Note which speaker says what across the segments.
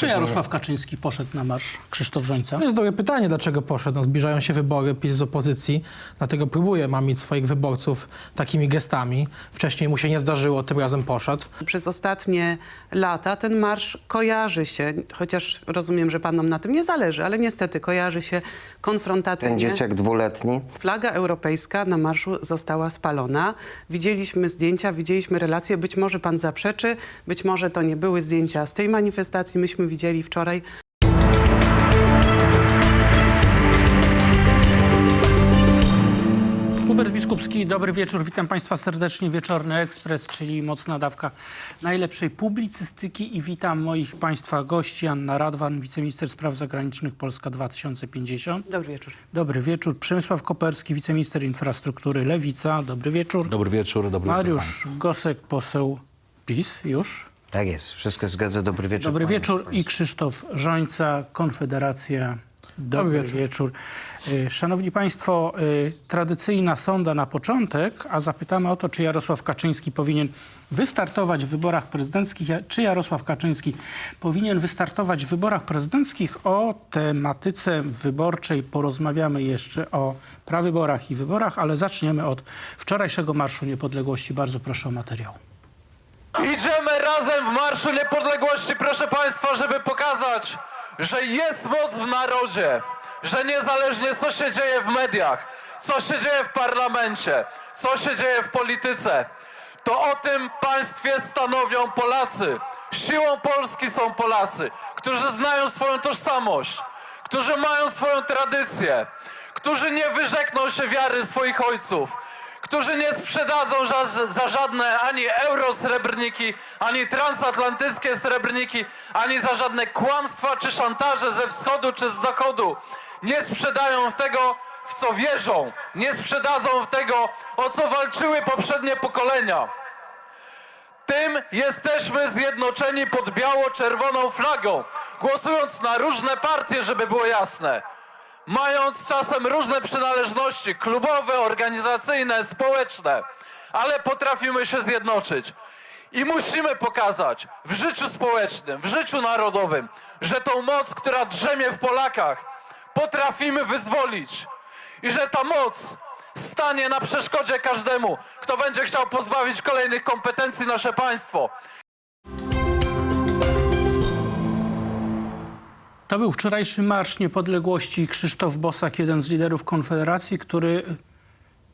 Speaker 1: co Jarosław Kaczyński poszedł na marsz Krzysztof Rzońca?
Speaker 2: To jest dobre pytanie, dlaczego poszedł. No, zbliżają się wybory, PiS z opozycji, dlatego próbuje mamić swoich wyborców takimi gestami. Wcześniej mu się nie zdarzyło, tym razem poszedł.
Speaker 3: Przez ostatnie lata ten marsz kojarzy się, chociaż rozumiem, że panom na tym nie zależy, ale niestety kojarzy się
Speaker 4: Ten
Speaker 3: konfrontacyjnie.
Speaker 4: dzieciak dwuletni.
Speaker 3: Flaga europejska na marszu została spalona. Widzieliśmy zdjęcia, widzieliśmy relacje. Być może pan zaprzeczy, być może to nie były zdjęcia z tej manifestacji. Myśmy widzieli wczoraj
Speaker 1: Hubert Biskupski, dobry wieczór. Witam Państwa serdecznie. Wieczorny Ekspres, czyli mocna dawka najlepszej publicystyki i witam moich Państwa gości. Anna Radwan, wiceminister spraw zagranicznych Polska 2050.
Speaker 3: Dobry wieczór.
Speaker 1: Dobry wieczór. Przemysław Koperski, wiceminister infrastruktury Lewica. Dobry wieczór.
Speaker 5: Dobry wieczór, dobry wieczór.
Speaker 1: Mariusz Gosek, poseł PiS już.
Speaker 4: Tak jest, wszystko zgadza. Dobry wieczór.
Speaker 1: Dobry wieczór. I. Krzysztof Żońca, Konfederacja. Dobry,
Speaker 2: wieczór.
Speaker 1: wieczór. Y, Szanowni Państwo, y, tradycyjna sonda na początek, a zapytamy o to, czy Jarosław Kaczyński powinien wystartować w wyborach prezydenckich, czy Jarosław Kaczyński powinien wystartować w wyborach prezydenckich. O tematyce wyborczej porozmawiamy jeszcze o prawyborach i wyborach, ale zaczniemy od wczorajszego Marszu Niepodległości. Bardzo proszę o materiał.
Speaker 6: Razem w Marszu Niepodległości, proszę Państwa, żeby pokazać, że jest moc w narodzie, że niezależnie co się dzieje w mediach, co się dzieje w parlamencie, co się dzieje w polityce, to o tym państwie stanowią Polacy. Siłą Polski są Polacy, którzy znają swoją tożsamość, którzy mają swoją tradycję, którzy nie wyrzekną się wiary swoich ojców, którzy nie sprzedadzą za, za żadne ani eurosrebrniki, ani transatlantyckie srebrniki, ani za żadne kłamstwa czy szantaże ze wschodu czy z zachodu. Nie sprzedają tego, w co wierzą. Nie sprzedadzą tego, o co walczyły poprzednie pokolenia. Tym jesteśmy zjednoczeni pod biało-czerwoną flagą, głosując na różne partie, żeby było jasne. Mając czasem różne przynależności klubowe, organizacyjne, społeczne, ale potrafimy się zjednoczyć. I musimy pokazać w życiu społecznym, w życiu narodowym, że tą moc, która drzemie w Polakach, potrafimy wyzwolić. I że ta moc stanie na przeszkodzie każdemu, kto będzie chciał pozbawić kolejnych kompetencji nasze państwo.
Speaker 1: To był wczorajszy Marsz Niepodległości Krzysztof Bosak, jeden z liderów Konfederacji, który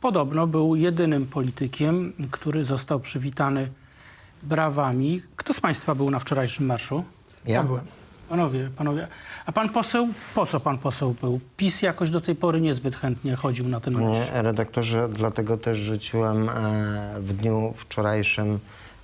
Speaker 1: podobno był jedynym politykiem, który został przywitany brawami. Kto z Państwa był na wczorajszym marszu?
Speaker 4: Ja
Speaker 2: byłem.
Speaker 1: Panowie, panowie. A pan poseł, po co pan poseł był? PiS jakoś do tej pory niezbyt chętnie chodził na ten marsz.
Speaker 4: Panie redaktorze, dlatego też rzuciłem e, w dniu wczorajszym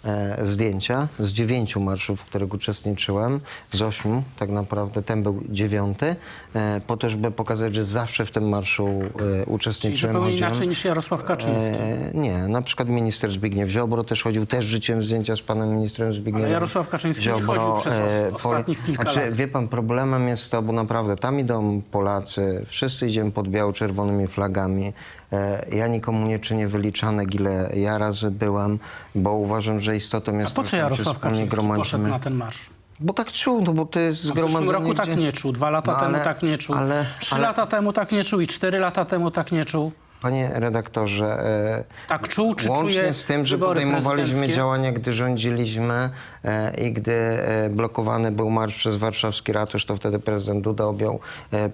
Speaker 4: e, zdjęcia z dziewięciu marszów, w których uczestniczyłem, z ośmiu tak naprawdę, ten był dziewiąty, e, po to, żeby pokazać, że zawsze w tym marszu e,
Speaker 1: Czyli
Speaker 4: uczestniczyłem.
Speaker 1: zupełnie
Speaker 4: chodziłem.
Speaker 1: inaczej niż Jarosław Kaczyński.
Speaker 4: E, nie, na przykład minister Zbigniew Ziobro też chodził, też rzuciłem zdjęcia z panem ministrem Zbigniewem
Speaker 1: Ale Jarosław Kaczyński nie chodził przez os- ostatnich kilka
Speaker 4: znaczy,
Speaker 1: lat.
Speaker 4: Wie pan, problemem jest to, bo naprawdę tam idą Polacy, wszyscy idziemy pod biało-czerwonymi flagami. E, ja nikomu nie czynię wyliczanek, ile ja razy byłem, bo uważam, że istotą
Speaker 1: A
Speaker 4: jest
Speaker 1: po
Speaker 4: to,
Speaker 1: co Jarosław Kaczyński poszedł na ten marsz?
Speaker 4: Bo tak czuł, no bo to jest
Speaker 1: No w zeszłym
Speaker 4: zgromadzenie,
Speaker 1: roku tak
Speaker 4: gdzie-
Speaker 1: nie czuł, dwa lata
Speaker 4: No
Speaker 1: temu
Speaker 4: ale-
Speaker 1: tak nie czuł,
Speaker 4: ale-
Speaker 1: trzy
Speaker 4: ale-
Speaker 1: lata temu tak nie czuł i cztery lata temu tak nie czuł.
Speaker 4: Panie redaktorze, e,
Speaker 1: Tak czuł, czy
Speaker 4: Łącznie
Speaker 1: czuje
Speaker 4: z tym, że podejmowaliśmy działania, gdy rządziliśmy e, i gdy e, blokowany był marsz przez warszawski ratusz, to wtedy prezydent Duda objął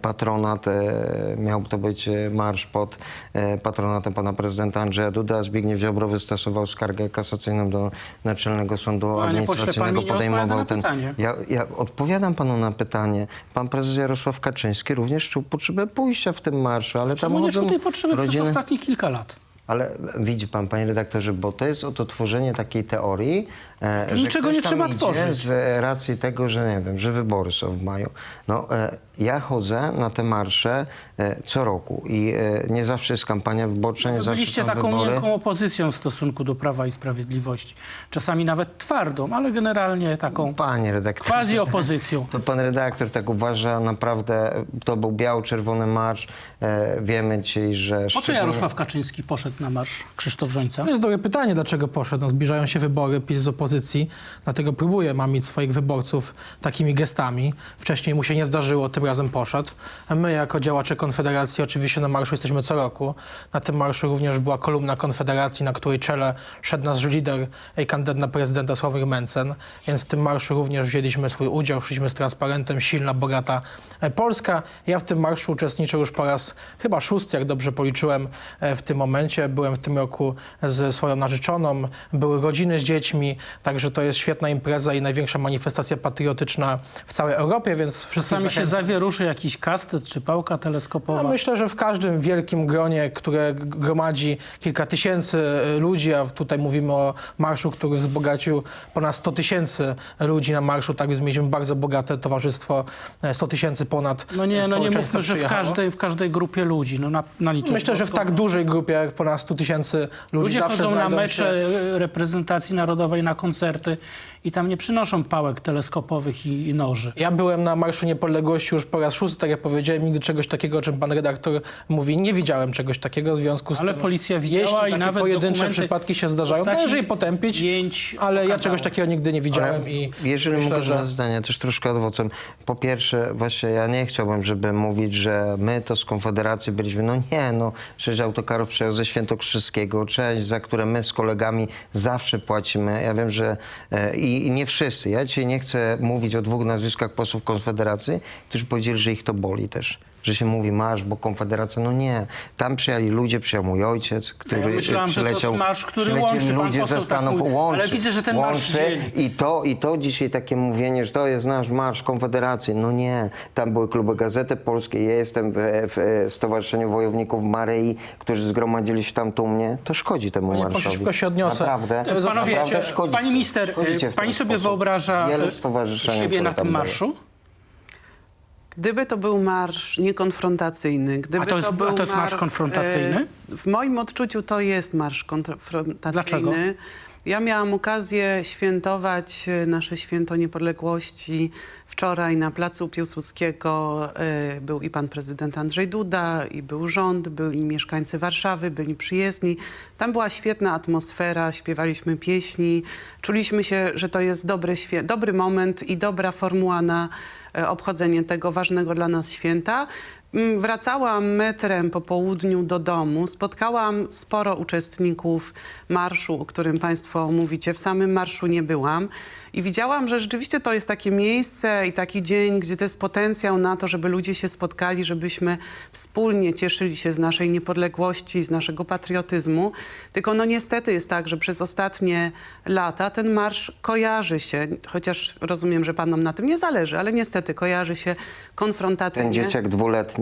Speaker 4: patronat. Miał to być marsz pod patronatem pana prezydenta Andrzeja Duda. Zbigniew Ziobro wystosował skargę kasacyjną do Naczelnego Sądu
Speaker 1: Panie
Speaker 4: Administracyjnego. Podejmował ten. Ja, ja odpowiadam panu na pytanie. Pan prezes Jarosław Kaczyński również czuł potrzebę pójścia w tym marszu, ale tam
Speaker 1: Czemu nie czuł
Speaker 4: chodzą
Speaker 1: potrzeby przez ostatnich kilka lat?
Speaker 4: ale widzi pan, panie redaktorze, bo to jest oto tworzenie takiej teorii, e, że
Speaker 1: Niczego
Speaker 4: ktoś
Speaker 1: nie
Speaker 4: tam
Speaker 1: trzeba
Speaker 4: idzie
Speaker 1: tworzyć.
Speaker 4: z e, racji tego, że nie wiem, że wybory są w maju. No, e, ja chodzę na te marsze e, co roku i e, nie zawsze jest kampania wyborcza, nie zawsze
Speaker 1: byliście
Speaker 4: są
Speaker 1: taką
Speaker 4: wybory.
Speaker 1: miękką opozycją w stosunku do Prawa i Sprawiedliwości. Czasami nawet twardą, ale generalnie taką
Speaker 4: Panie redaktorze,
Speaker 1: quasi opozycją.
Speaker 4: to pan redaktor tak uważa, naprawdę to był biało-czerwony marsz. E, wiemy dzisiaj, że...
Speaker 1: Po co
Speaker 4: szczególnie-
Speaker 1: Jarosław Kaczyński poszedł na marsz Krzysztof Rzońca?
Speaker 2: To jest dobre pytanie, dlaczego poszedł. No, zbliżają się wybory, PiS z opozycji opozycji, dlatego próbuje mamić swoich wyborców takimi gestami. Wcześniej mu się nie zdarzyło, tym razem poszedł. My jako działacze Konfederacji oczywiście na marszu jesteśmy co roku. Na tym marszu również była kolumna Konfederacji, na której czele szedł nasz lider i kandydat na prezydenta Sławomir Mencen, więc w tym marszu również wzięliśmy swój udział, szliśmy z transparentem Silna, bogata e, Polska. Ja w tym marszu uczestniczę już po raz chyba szósty, jak dobrze policzyłem e, w tym momencie. Byłem w tym roku ze swoją narzeczoną, były rodziny z dziećmi, także to jest świetna impreza i największa manifestacja patriotyczna w całej Europie, więc wszystkich
Speaker 1: Czasami się zawieruszy jakiś kastet czy pałka teleskopowa.
Speaker 2: No, myślę, że w każdym wielkim gronie, które gromadzi kilka tysięcy e, ludzi, a tutaj mówimy o marszu, który wzbogacił ponad 100 tysięcy ludzi na marszu, tak więc mieliśmy bardzo bogate towarzystwo, e, 100 tysięcy ponad
Speaker 1: No nie, no nie mówmy, że w każdej, w każdej grupie ludzi. No na, na litość
Speaker 2: Myślę, że w tak dużej grupie, jak ponad 100 tysięcy ludzi
Speaker 1: Ludzie
Speaker 2: zawsze
Speaker 1: chodzą na mecze e, reprezentacji narodowej, na koncerty i tam nie przynoszą pałek teleskopowych i, i noży.
Speaker 2: Ja byłem na Marszu Niepodległości już po raz szósty, tak jak powiedziałem, nigdy czegoś takiego, o czym pan redaktor mówi, nie widziałem czegoś takiego w związku z
Speaker 1: Ale
Speaker 2: tym.
Speaker 1: policja widziała
Speaker 2: jeśli
Speaker 1: i nawet
Speaker 2: pojedyncze przypadki się zdarzają, należy je potępić,
Speaker 1: zdjęć
Speaker 2: ale ja czegoś takiego nigdy nie widziałem i
Speaker 4: Jeżeli
Speaker 2: myślę,
Speaker 4: mogę
Speaker 2: że...
Speaker 4: zdania, też troszkę odwrócę. Po pierwsze, właśnie ja nie chciałbym, żeby mówić, że my to z Konfederacji byliśmy, no nie, no, sześć autokarów przyjechał ze Świętokrzyskiego, część, za które my z kolegami zawsze płacimy. Ja wiem, że e, i, i nie wszyscy. Ja dzisiaj nie chcę mówić o dwóch nazwiskach posłów Konfederacji, którzy powiedzieli, że ich to boli też. Że się mówi marsz, bo Konfederacja, no nie. Tam przyjechali ludzie, przyjechał mój ojciec, który
Speaker 1: myślałam, że to
Speaker 4: przyleciał.
Speaker 1: marsz, który łączy.
Speaker 4: Ludzie ze
Speaker 1: tak
Speaker 4: Stanów
Speaker 1: mówi.
Speaker 4: łączy.
Speaker 1: Ale widzę, że ten marsz
Speaker 4: łączy i to, I to dzisiaj takie mówienie, że to jest nasz marsz Konfederacji. No nie, tam były kluby Gazety Polskiej, ja jestem w, Stowarzyszeniu Wojowników Maryi, którzy zgromadzili się tam tu mnie. To szkodzi temu
Speaker 2: Panie
Speaker 4: marszowi.
Speaker 2: szybko się odniosę.
Speaker 4: Naprawdę.
Speaker 2: Jest
Speaker 1: Panowie,
Speaker 4: naprawdę szkodzi.
Speaker 1: pani minister,
Speaker 4: w
Speaker 1: pani sobie wyobraża e, siebie na tym marszu?
Speaker 3: Gdyby to był marsz niekonfrontacyjny, gdyby
Speaker 1: A to jest-
Speaker 3: był
Speaker 1: a to jest marsz konfrontacyjny?
Speaker 3: e, W moim odczuciu to jest marsz konfrontacyjny.
Speaker 1: Dlaczego?
Speaker 3: Ja miałam okazję świętować e, nasze święto niepodległości wczoraj na placu Piłsudskiego. e, Był i pan prezydent Andrzej Duda, i był rząd, byli mieszkańcy Warszawy, byli przyjezdni. Tam była świetna atmosfera, śpiewaliśmy pieśni, czuliśmy się, że to jest dobry, dobry moment i dobra formuła na e, obchodzenie tego ważnego dla nas święta. Mm, Wracałam metrem po południu do domu. Spotkałam sporo uczestników marszu, o którym Państwo mówicie. W samym marszu nie byłam. I widziałam, że rzeczywiście to jest takie miejsce i taki dzień, gdzie to jest potencjał na to, żeby ludzie się spotkali, żebyśmy wspólnie cieszyli się z naszej niepodległości, z naszego patriotyzmu. Tylko no niestety jest tak, że przez ostatnie lata ten marsz kojarzy się, chociaż rozumiem, że Panom na tym nie zależy, ale niestety kojarzy się konfrontacyjnie.
Speaker 4: Ten dzieciak dwuletni,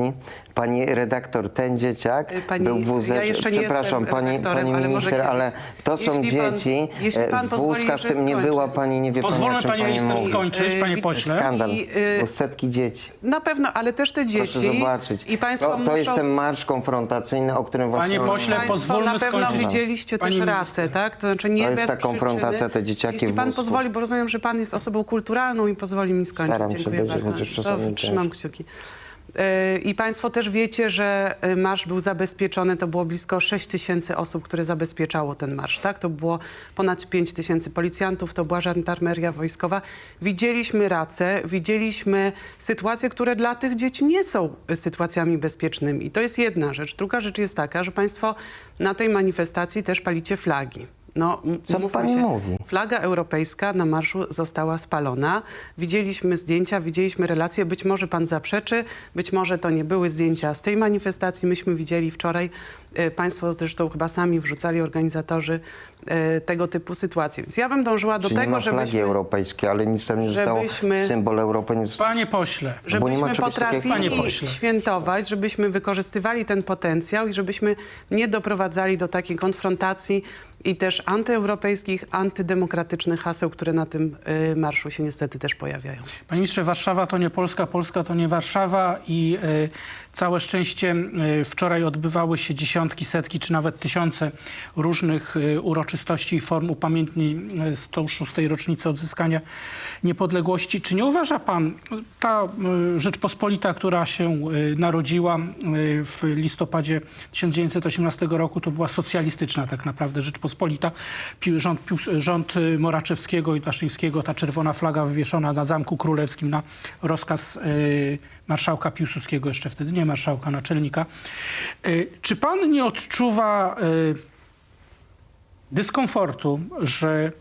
Speaker 4: pani redaktor, ten dzieciak
Speaker 3: Y, pani-
Speaker 4: był w wózeczku.
Speaker 3: ja jeszcze nie
Speaker 4: Przepraszam,
Speaker 3: jestem
Speaker 4: pani, pani
Speaker 3: ale
Speaker 4: minister,
Speaker 3: kiedyś.
Speaker 4: ale to są
Speaker 3: Jeśli pan-
Speaker 4: dzieci.
Speaker 3: jeśli pan
Speaker 4: e,
Speaker 3: pozwoli,
Speaker 4: Wózka w tym nie była, pani nie wie pani, o
Speaker 1: Pozwolę
Speaker 4: czym
Speaker 1: pani
Speaker 4: pani
Speaker 1: minister
Speaker 4: mówi.
Speaker 1: skończyć,
Speaker 3: Y,
Speaker 1: panie pośle.
Speaker 4: Skandal,
Speaker 3: I, y,
Speaker 4: bo setki dzieci.
Speaker 3: Na pewno, ale też te dzieci.
Speaker 4: Proszę zobaczyć.
Speaker 3: I Państwo
Speaker 4: to, to
Speaker 3: muszą...
Speaker 4: jest ten marsz konfrontacyjny, o którym właśnie...
Speaker 1: Panie pośle,
Speaker 3: Państwo
Speaker 1: pozwólmy
Speaker 3: na pewno
Speaker 1: skończyć.
Speaker 3: widzieliście
Speaker 1: Pani
Speaker 3: też rację, tak? To znaczy nie
Speaker 4: To jest
Speaker 3: bez
Speaker 4: ta konfrontacja,
Speaker 3: przyczyny.
Speaker 4: te dzieciaki
Speaker 3: Jeśli pan
Speaker 4: wózku.
Speaker 3: pozwoli, bo rozumiem, że pan jest osobą kulturalną i pozwoli mi skończyć.
Speaker 4: Staram się
Speaker 3: Dziękuję
Speaker 4: być,
Speaker 3: bardzo.
Speaker 4: chociaż czasami
Speaker 3: To trzymam kciuki. Yy, I Państwo też wiecie, że y, marsz był zabezpieczony. To było blisko 6 tysięcy osób, które zabezpieczało ten marsz. Tak? To było ponad 5 tysięcy policjantów, to była żandarmeria wojskowa. Widzieliśmy racę, widzieliśmy sytuacje, które dla tych dzieci nie są y, sytuacjami bezpiecznymi. To jest jedna rzecz. Druga rzecz jest taka, że Państwo na tej manifestacji też palicie flagi. No,
Speaker 4: Co
Speaker 3: mówmy
Speaker 4: pani
Speaker 3: się,
Speaker 4: mówi?
Speaker 3: Flaga europejska na marszu została spalona. Widzieliśmy zdjęcia, widzieliśmy relacje. Być może pan zaprzeczy, być może to nie były zdjęcia z tej manifestacji. Myśmy widzieli wczoraj, państwo zresztą chyba sami wrzucali organizatorzy e, tego typu sytuacje. Więc ja bym dążyła do
Speaker 4: Czyli nie
Speaker 3: tego,
Speaker 4: ma flagi
Speaker 3: żebyśmy,
Speaker 4: europejskiej, ale nic tam nie zostało.
Speaker 3: żebyśmy-
Speaker 4: Symbol Europy nie został.
Speaker 1: Panie pośle,
Speaker 4: nie
Speaker 3: żebyśmy
Speaker 4: takiego
Speaker 3: potrafili
Speaker 1: pośle.
Speaker 3: świętować, żebyśmy wykorzystywali ten potencjał i żebyśmy nie doprowadzali do takiej konfrontacji i też antyeuropejskich, antydemokratycznych haseł, które na tym y, marszu się niestety też pojawiają.
Speaker 1: Panie ministrze, Warszawa to nie Polska, Polska to nie Warszawa i e, całe szczęście e, wczoraj odbywały się 10 dziesiątki, setki czy nawet tysiące różnych y, uroczystości i form upamiętnień y, 106. rocznicy odzyskania niepodległości. Czy nie uważa pan, ta Rzeczpospolita, która się narodziła w listopadzie 1918 roku, to była socjalistyczna tak naprawdę Rzeczpospolita. Rząd, rząd Moraczewskiego i Daszyńskiego, ta czerwona flaga wywieszona na Zamku Królewskim na rozkaz marszałka Piłsudskiego, jeszcze wtedy nie marszałka, naczelnika. Y, Czy pan nie odczuwa y, dyskomfortu, że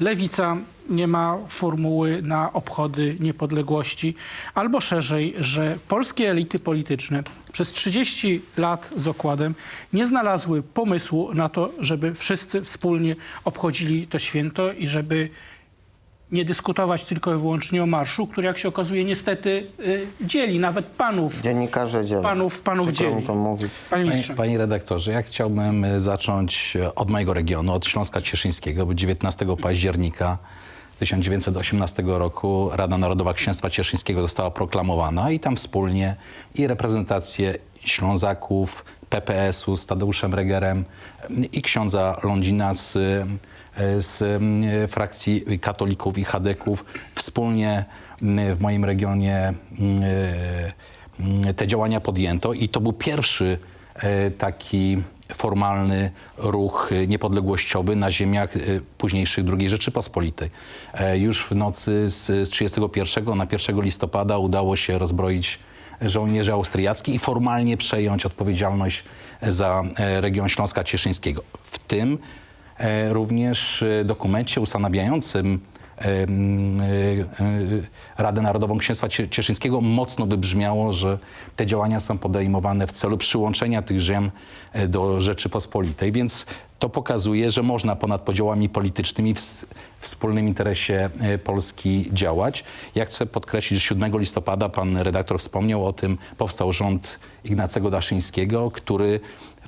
Speaker 1: lewica nie ma formuły na obchody niepodległości, albo szerzej, że polskie elity polityczne przez 30 lat z okładem nie znalazły pomysłu na to, żeby wszyscy wspólnie obchodzili to święto i żeby nie dyskutować tylko i wyłącznie o marszu, który jak się okazuje niestety y, dzieli nawet panów.
Speaker 4: Dziennikarze dzielą.
Speaker 1: Panów- panów
Speaker 4: Przykro
Speaker 1: dzieli.
Speaker 4: to mówić.
Speaker 1: Panie
Speaker 5: Panie, panie redaktorze, ja chciałbym e, zacząć e, od mojego regionu, od Śląska Cieszyńskiego, bo 19 października 1918 roku Rada Narodowa Księstwa Cieszyńskiego została proklamowana i tam wspólnie i reprezentacje Ślązaków, PPS-u z Tadeuszem Regerem i księdza Lądzina z, z e, frakcji katolików i chadeków wspólnie m, w moim regionie m, e, mm, te działania podjęto i to był pierwszy e, taki formalny ruch e, niepodległościowy na ziemiach e, późniejszych II Rzeczypospolitej. E, Już w nocy z z 31 na 1 listopada udało się rozbroić żołnierzy austriackich i formalnie przejąć odpowiedzialność za e, region Śląska Cieszyńskiego. W tym e, również e, dokumencie ustanawiającym e, e, Radę Narodową Księstwa Cie- Cieszyńskiego mocno wybrzmiało, że te działania są podejmowane w celu przyłączenia tych ziem e, do Rzeczypospolitej, więc to pokazuje, że można ponad podziałami politycznymi w wspólnym interesie e, Polski działać. Ja chcę podkreślić, że 7 listopada, pan redaktor wspomniał o tym, powstał rząd Ignacego Daszyńskiego, który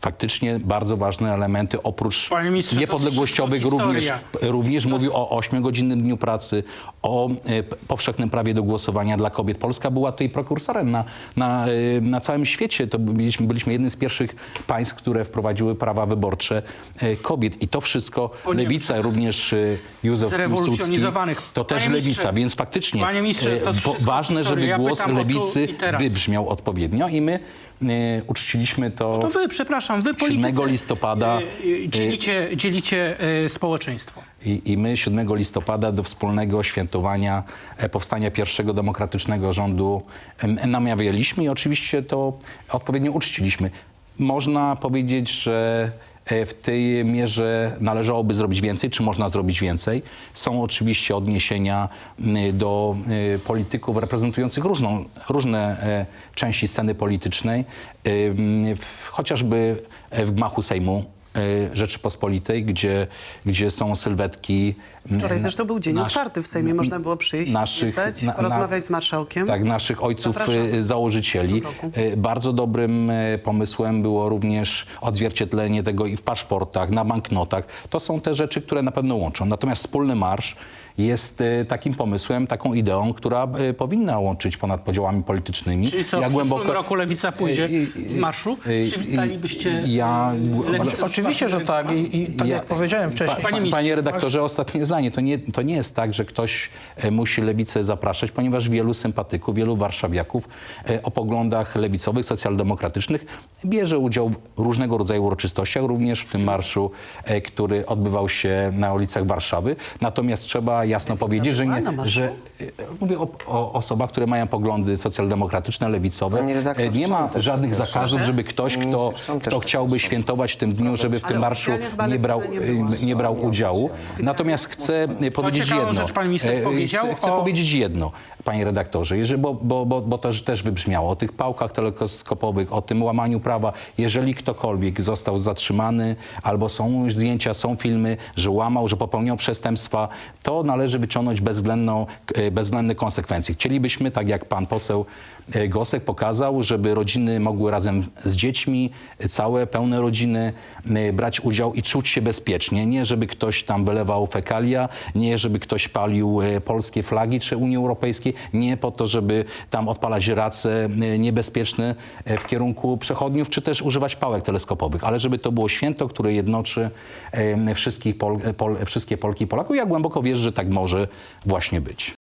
Speaker 5: faktycznie bardzo ważne elementy oprócz niepodległościowych również, również mówił o 8-godzinnym dniu pracy, o e, powszechnym prawie do głosowania dla kobiet. Polska była tutaj prekursorem na, na, e, na całym świecie. To byliśmy, byliśmy jednym z pierwszych państw, które wprowadziły prawa wyborcze e, kobiet. I to wszystko lewica, również Józef Piłsudski, to też
Speaker 1: Panie
Speaker 5: lewica. Więc faktycznie ważne, żeby głos lewicy wybrzmiał odpowiednio i my uczciliśmy to,
Speaker 1: To wy, przepraszam, wy politycy
Speaker 5: 7 listopada,
Speaker 1: y, y, dzielicie, dzielicie y, społeczeństwo.
Speaker 5: I, I my 7 listopada do wspólnego świętowania e, powstania pierwszego demokratycznego rządu namawialiśmy i oczywiście to odpowiednio uczciliśmy. Można powiedzieć, że w tej mierze należałoby zrobić więcej, czy można zrobić więcej. Są oczywiście odniesienia m, do e, polityków reprezentujących różną, różne e, części sceny politycznej, chociażby w gmachu Sejmu e, Rzeczypospolitej, gdzie, gdzie są sylwetki. m,
Speaker 3: Wczoraj
Speaker 5: na-
Speaker 3: zresztą był dzień
Speaker 5: nasz-
Speaker 3: otwarty w Sejmie. Można było przyjść,
Speaker 5: naszych-
Speaker 3: zwiedzać,
Speaker 5: na- na-
Speaker 3: porozmawiać z marszałkiem.
Speaker 5: Tak, naszych ojców
Speaker 3: Zapraszamy.
Speaker 5: e, założycieli. E, Bardzo dobrym pomysłem było również odzwierciedlenie tego i w paszportach, na banknotach. To są te rzeczy, które na pewno łączą. Natomiast wspólny marsz jest e, takim pomysłem, taką ideą, która e, powinna łączyć ponad podziałami politycznymi.
Speaker 1: Czyli co, w przyszłym roku lewica pójdzie w marszu? Czy witalibyście
Speaker 5: Ja,
Speaker 1: lewicę
Speaker 2: Oczywiście, że tak i, i tak
Speaker 5: Ja-
Speaker 2: jak powiedziałem wcześniej.
Speaker 1: Panie ministrze,
Speaker 5: Panie redaktorze, ostatnie zdanie. To nie, to nie jest tak, że ktoś e, musi lewicę zapraszać, ponieważ wielu sympatyków, wielu warszawiaków e, o poglądach lewicowych, socjaldemokratycznych bierze udział w różnego rodzaju uroczystościach, również w tym marszu, e, który odbywał się na ulicach Warszawy. Natomiast trzeba jasno powiedzieć, że, nie, że e, mówię o, o osobach, które mają poglądy socjaldemokratyczne, lewicowe.
Speaker 4: Redaktor,
Speaker 5: E, Nie ma żadnych zakazów,
Speaker 3: osoby.
Speaker 5: żeby ktoś, kto, kto chciałby świętować w tym dniu, żeby w tym marszu nie brał,
Speaker 3: lewica nie
Speaker 5: brał udziału. Natomiast chcę e, powiedzieć jedno.
Speaker 1: rzecz pan minister
Speaker 5: E,
Speaker 1: powiedział
Speaker 5: Chcę, powiedzieć jedno, panie redaktorze, jeżeli, bo, bo, bo, bo to też- wybrzmiało, o tych pałkach teleskopowych, o tym łamaniu prawa. Jeżeli ktokolwiek został zatrzymany, albo są zdjęcia, są filmy, że łamał, że popełniał przestępstwa, to należy wyciągnąć e, bezwzględne konsekwencje. Chcielibyśmy, tak jak pan poseł Gosek pokazał, żeby rodziny mogły razem z dziećmi, e, całe, pełne rodziny, e, brać udział i czuć się bezpiecznie. Nie, żeby ktoś tam wylewał fekalia, nie, żeby ktoś palił e, polskie flagi czy Unii Europejskiej, nie po to, żeby tam odpalać race e, niebezpieczne e, w kierunku przechodniów, czy też używać pałek teleskopowych, ale żeby to było święto, które jednoczy e, wszystkich Pol, Pol, wszystkie Polki i Polaków. Ja głęboko wierzę, że tak może właśnie być.